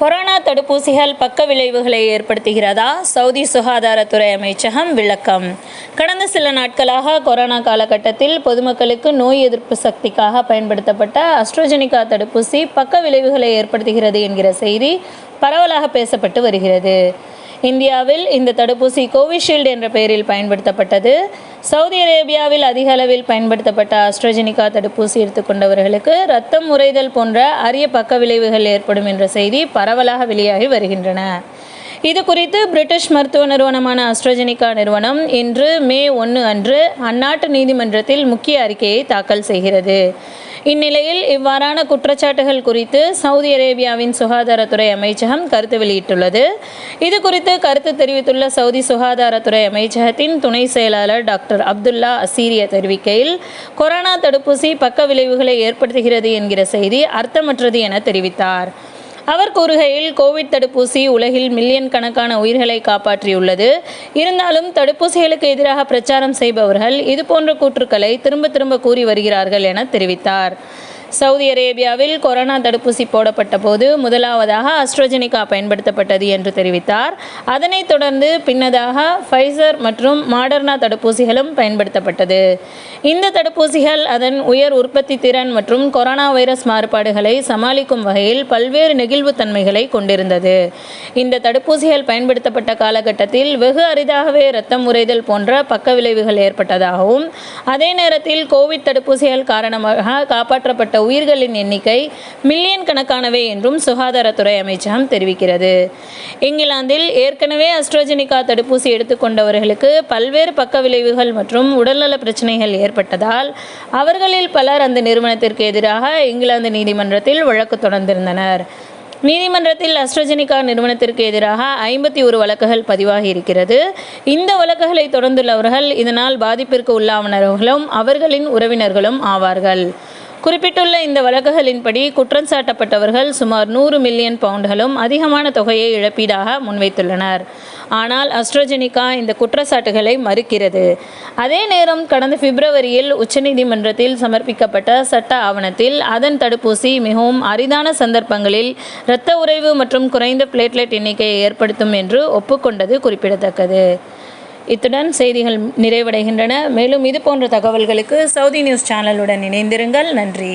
Corona தடுப்பூசிகள் பக்க விளைவுகளை ஏற்படுத்துகிறதா? சவுதி சுகாதாரத்துறை அமைச்சகம் விளக்கம். கடந்த சில நாட்களாக கொரோனா காலகட்டத்தில் பொதுமக்களுக்கு நோய் எதிர்ப்பு சக்திக்காக பயன்படுத்தப்பட்ட அஸ்ட்ரோஜெனிகா தடுப்பூசி பக்க விளைவுகளை ஏற்படுத்துகிறது என்கிற செய்தி பரவலாக பேசப்பட்டு வருகிறது. இந்தியாவில் இந்த தடுப்பூசி கோவிஷீல்டு என்ற பெயரில் பயன்படுத்தப்பட்டது. சவுதி அரேபியாவில் அதிக அளவில் பயன்படுத்தப்பட்ட ஆஸ்ட்ரஜெனிகா தடுப்பூசி எடுத்துக்கொண்டவர்களுக்கு ரத்தம் உறைதல் போன்ற அரிய பக்க விளைவுகள் ஏற்படும் என்ற செய்தி பரவலாக வெளியாகி வருகின்றன. இது குறித்து பிரிட்டிஷ் மருத்துவ நிறுவனமான அஸ்ட்ரஜெனிகா நிறுவனம் இன்று மே ஒன்று அன்று அந்நாட்டு நீதிமன்றத்தில் முக்கிய அறிக்கையை தாக்கல் செய்கிறது. இந்நிலையில் இவ்வாறான குற்றச்சாட்டுகள் குறித்து சவுதி அரேபியாவின் சுகாதாரத்துறை அமைச்சகம் கருத்து வெளியிட்டுள்ளது. இது குறித்து கருத்து தெரிவித்துள்ள சவுதி சுகாதாரத்துறை அமைச்சகத்தின் துணை செயலாளர் டாக்டர் அப்துல்லா அசீரிய தெரிவிக்கையில் கொரோனா தடுப்பூசி பக்க விளைவுகளை ஏற்படுத்துகிறது என்கிற செய்தி அர்த்தமற்றது என தெரிவித்தார். அவர் கூறுகையில் கோவிட் தடுப்பூசி உலகில் மில்லியன் கணக்கான உயிர்களை காப்பாற்றியுள்ளது. இருந்தாலும் தடுப்பூசிகளுக்கு எதிராக பிரச்சாரம் செய்பவர்கள் இதுபோன்ற கூற்றுக்களை திரும்ப திரும்ப கூறி வருகிறார்கள் என தெரிவித்தார். சவுதி அரேபியாவில் கொரோனா தடுப்பூசி போடப்பட்ட போது முதலாவதாக அஸ்ட்ரோஜெனிகா பயன்படுத்தப்பட்டது என்று தெரிவித்தார். அதனைத் தொடர்ந்து பின்னதாக ஃபைசர் மற்றும் மாடர்னா தடுப்பூசிகளும் பயன்படுத்தப்பட்டது. இந்த தடுப்பூசிகள் அதன் உயர் உற்பத்தி திறன் மற்றும் கொரோனா வைரஸ் மாறுபாடுகளை சமாளிக்கும் வகையில் பல்வேறு நெகிழ்வுத்தன்மைகளை கொண்டிருந்தது. இந்த தடுப்பூசிகள் பயன்படுத்தப்பட்ட காலகட்டத்தில் வெகு அரிதாகவே இரத்தம் உறைதல் போன்ற பக்க விளைவுகள் ஏற்பட்டதாகவும் அதே நேரத்தில் கோவிட் தடுப்பூசிகள் காரணமாக காப்பாற்றப்பட்ட உயிர்களின் எண்ணிக்கை மில்லியன் கணக்கானவை என்றும் சுகாதாரத்துறை அமைச்சகம் தெரிவிக்கிறது. இங்கிலாந்தில் ஏற்கனவே அஸ்ட்ரோஜெனிகா தடுப்பூசி எடுத்துக்கொண்டவர்களுக்கு பல்வேறு பக்க விளைவுகள் மற்றும் உடல்நல பிரச்சனைகள் ஏற்பட்டதால் அவர்களில் பலர் அந்த நிறுவனத்திற்கு எதிராக இங்கிலாந்து நீதிமன்றத்தில் வழக்கு தொடர்ந்திருந்தனர். நீதிமன்றத்தில் அஸ்ட்ரஜெனிகா நிறுவனத்திற்கு எதிராக ஐம்பத்தி ஒரு வழக்குகள் பதிவாகி இருக்கிறது. இந்த வழக்குகளை தொடர்ந்துள்ளவர்கள் இதனால் பாதிப்பிற்கு உள்ளானவர்களும் அவர்களின் உறவினர்களும் ஆவார்கள். குறிப்பிட்டுள்ள இந்த வழக்குகளின்படி குற்றம் சாட்டப்பட்டவர்கள் சுமார் நூறு மில்லியன் பவுண்டுகளும் அதிகமான தொகையை இழப்பீடாக முன்வைத்துள்ளனர். ஆனால் அஸ்ட்ரோஜெனிகா இந்த குற்றச்சாட்டுகளை மறுக்கிறது. அதே நேரம் கடந்த பிப்ரவரியில் உச்சநீதிமன்றத்தில் சமர்ப்பிக்கப்பட்ட சட்ட ஆவணத்தில் அதன் தடுப்பூசி மிகவும் அரிதான சந்தர்ப்பங்களில் இரத்த உறைவு மற்றும் குறைந்த பிளேட்லெட் எண்ணிக்கையை ஏற்படுத்தும் என்று ஒப்புக்கொண்டது குறிப்பிடத்தக்கது. இத்துடன் செய்திகள் நிறைவடைகின்றன. மேலும் இது போன்ற தகவல்களுக்கு சவுதி நியூஸ் சேனலுடன் இணைந்திருங்கள். நன்றி.